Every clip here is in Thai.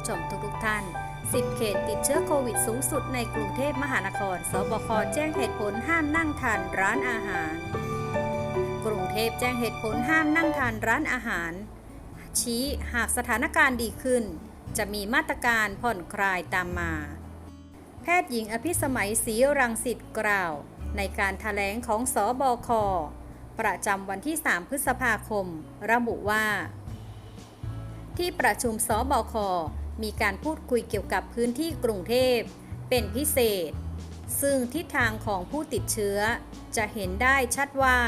ทุกท่านสิบเขตติดเชื้อโควิดสูงสุดในกรุงเทพมหานคร สบคแจ้งเหตุผลห้ามนั่งทานร้านอาหาร กรุงเทพแจ้งเหตุผลห้ามนั่งทานร้านอาหาร ชี้หากสถานการณ์ดีขึ้น จะมีมาตรการผ่อนคลายตามมา แพทย์หญิงอภิสมัยศรีรังสิตกล่าว ในการถแถลงของสอบค ประจำวันที่ 3 พฤษภาคม ระบุว่าที่ประชุมสบค มีการพูดคุยเกี่ยวกับพื้นที่กรุงเทพ เป็นพิเศษ ซึ่งทิศทางของผู้ติดเชื้อ จะเห็นได้ชัดว่า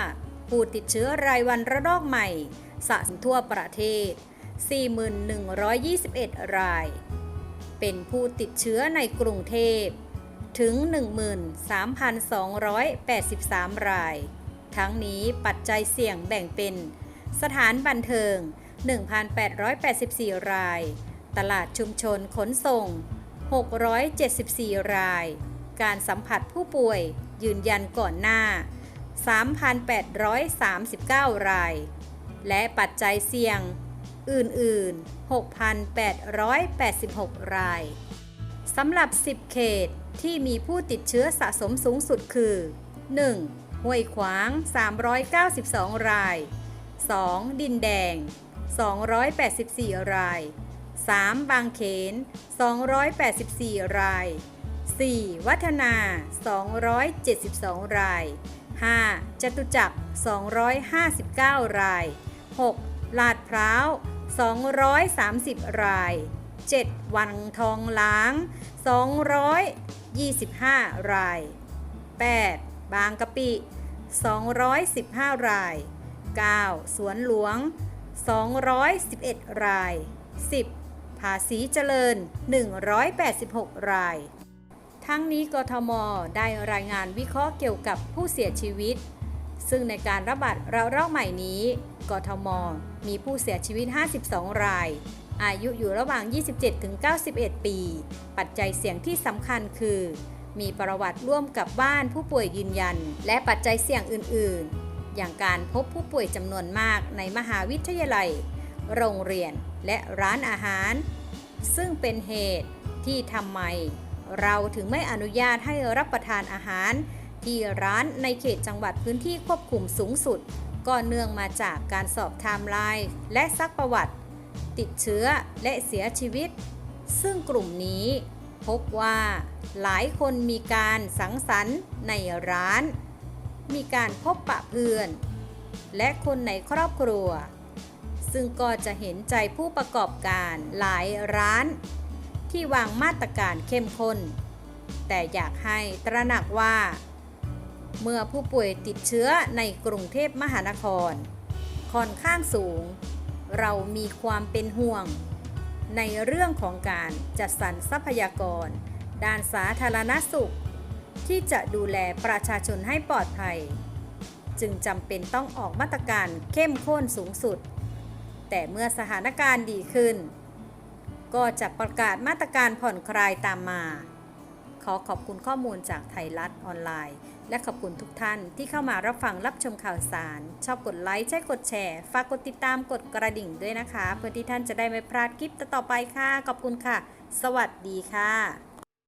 ผู้ติดเชื้อรายวันระลอกใหม่ สะสมทั่วประเทศ 4,121 ราย เป็นผู้ติดเชื้อในกรุงเทพถึง 13,283 ราย ทั้งนี้ปัจจัยเสี่ยงแบ่งเป็น สถานบันเทิง 1,884 ราย ตลาดชุมชนขนส่ง 674 ราย การสัมผัสผู้ป่วยยืนยันก่อนหน้า 3,839 ราย และปัจจัยเสี่ยง อื่น ๆ 6,886 รายสำหรับ 10 เขตที่มีผู้ติดเชื้อสะสมสูงสุดคือ 1. ห้วยขวาง 392 ราย 2. ดินแดง 284 ราย 3. บางเขน 284 ราย 4. วัฒนา 272 ราย 5. จตุจักร 259 ราย 6. ลาดพร้าว 230 ราย 7. วังทองหลาง 225 ราย 8. บางกะปิ 215 ราย 9. สวนหลวง 211 ราย 10. ภาษีเจริญ 186 ราย ทั้งนี้กทม ได้รายงานวิเคราะห์เกี่ยวกับผู้เสียชีวิต ซึ่งในการระบาดระลอกใหม่นี้ กทม มีผู้เสียชีวิต 52 ราย อายุอยู่ระหว่าง 27-91 ปี ปัจจัยเสี่ยงที่สำคัญคือ มีประวัติร่วมกับบ้านผู้ป่วยยืนยัน และปัจจัยเสี่ยงอื่น ๆ อย่างการพบผู้ป่วยจำนวนมากในมหาวิทยาลัย โรงเรียนและร้านอาหาร ซึ่งเป็นเหตุที่ทำไม เราถึงไม่อนุญาตให้รับประทานอาหาร ที่ร้านในเขตจังหวัดพื้นที่ควบคุมสูงสุด ก็เนื่องมาจากการสอบไทม์ไลน์และซักประวัติ ติดเชื้อและเสียชีวิต ซึ่งกลุ่มนี้พบว่าหลายคนมีการสังสรรค์ในร้าน มีการพบปะเพื่อน และคนในครอบครัว ซึ่งก็จะเห็นใจผู้ประกอบการหลายร้าน ที่วางมาตรการเข้มข้น แต่อยากให้ตระหนักว่า เมื่อผู้ป่วยติดเชื้อในกรุงเทพมหานคร ค่อนข้างสูง เรามีความเป็นห่วง ในเรื่องของการจัดสรรทรัพยากร ด้านสาธารณสุข ที่จะดูแลประชาชนให้ปลอดภัยจึงจำเป็นต้องออกมาตรการเข้มข้นสูงสุด แต่เมื่อสถานการณ์ดีขึ้น ก็จะประกาศมาตรการผ่อนคลายตามมา ขอขอบคุณข้อมูลจากไทยรัฐออนไลน์ และขอบคุณทุกท่านที่เข้ามารับฟังรับชมข่าวสาร ชอบกดไลค์ใช่กดแชร์ฝากกดติดตามกดกระดิ่งด้วยนะคะ เพื่อที่ท่านจะได้ไม่พลาดคลิปต่อไปค่ะ ขอบคุณค่ะ สวัสดีค่ะ